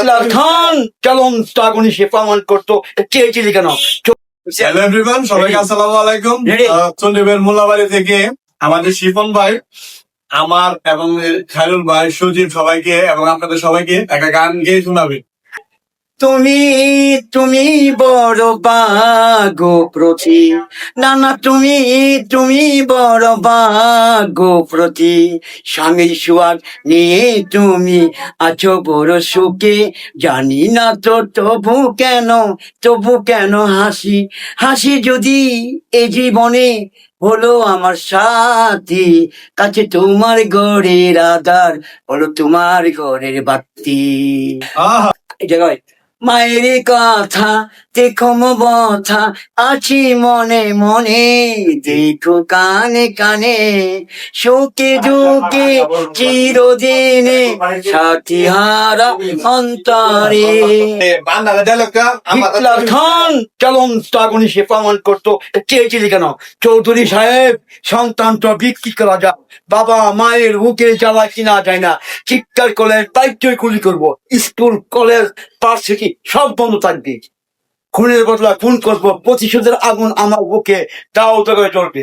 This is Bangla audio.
হিটলার খান। চলন স্টাগনি সে প্রমাণ করতো? চেয়েছিলি কেন? হ্যালো এভরিওয়ান সবাইকে আসসালামু আলাইকুম। চন্ডীবের মোল্লাবাড়ি থেকে আমাদের শিফন ভাই আমার এবং খায়রুল ভাই সুজিব সবাইকে এবং আপনাদের সবাইকে একটা গান গেয়ে শোনাবে। তুমি তুমি বড় বাগো প্রতি। না না তুমি তুমি বড় বাগো প্রতি। স্বামীর সুয়াগ নিয়ে তুমি আছো বড় সুখে। জানি না তো তবু কেন তবু কেন হাসি। হাসি যদি এ জীবনে হলো আমার সাথী কাছে তোমার ঘরের আধার হলো তোমার ঘরের বাতি। এই জায়গায় মায়ের কথা দেখো বথা আছি মনে মনে দেখো কানে কানে শোকে দুঃখে চিরদিনে সাথী হারা অন্তরে হিটলার চলন স্টাগনি সে প্রমাণ করতো চেয়েছিলি কেন চৌধুরী সাহেব সন্তানটা বিক্রি করা যা বাবা মায়ের বুকে জ্বালা কিনা যায় না চিৎকার কলেজ দায়িত্বই খুলি করব স্কুল কলেজ পার্সিটি সব বন্ধ থাকবে। খুনের বদলা, খুন করব, প্রতিশোধের আগুন আমার বুকে তাও তো করে চলবে